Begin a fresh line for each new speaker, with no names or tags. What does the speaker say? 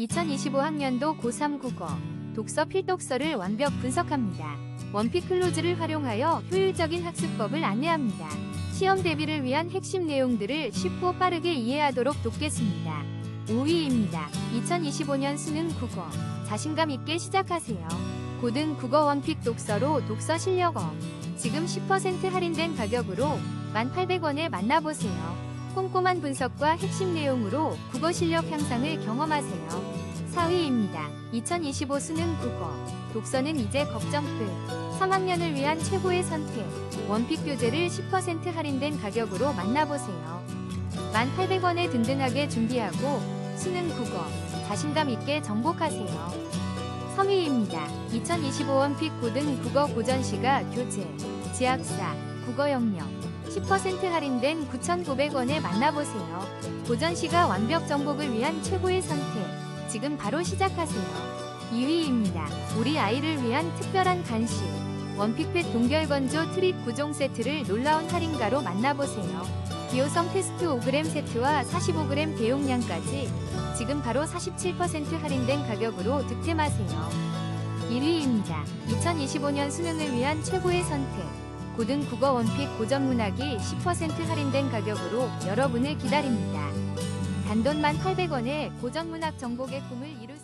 2025학년도 고3 국어 독서 필독서를 완벽 분석합니다. 원픽 클로즈를 활용하여 효율적인 학습법을 안내합니다. 시험 대비를 위한 핵심 내용들을 쉽고 빠르게 이해하도록 돕겠습니다. 5위입니다. 2025년 수능 국어 자신감 있게 시작하세요. 고등 국어 원픽 독서로 독서 실력업 지금 10% 할인된 가격으로 1,800원에 만나보세요. 꼼꼼한 분석과 핵심 내용으로 국어 실력 향상을 경험하세요. 4위입니다. 2025 수능 국어. 독서는 이제 걱정 끝. 3학년을 위한 최고의 선택. 원픽 교재를 10% 할인된 가격으로 만나보세요. 1,800원에 든든하게 준비하고 수능 국어. 자신감 있게 정복하세요. 3위입니다. 2025 원픽 고등 국어 고전시가 교재. 지학사. 국어 영역. 10% 할인된 9,900원에 만나보세요. 고전시가 완벽 정복을 위한 최고의 선택. 지금 바로 시작하세요. 2위입니다. 우리 아이를 위한 특별한 간식. 원픽펫 동결건조 트립 9종 세트를 놀라운 할인가로 만나보세요. 기호성 테스트 5g 세트와 45g 대용량까지 지금 바로 47% 할인된 가격으로 득템하세요. 1위입니다. 2025년 수능을 위한 최고의 선택. 고등 국어 원픽 고전 문학이 10% 할인된 가격으로 여러분을 기다립니다. 단돈 1,800원에 고전 문학 정복의 꿈을 이루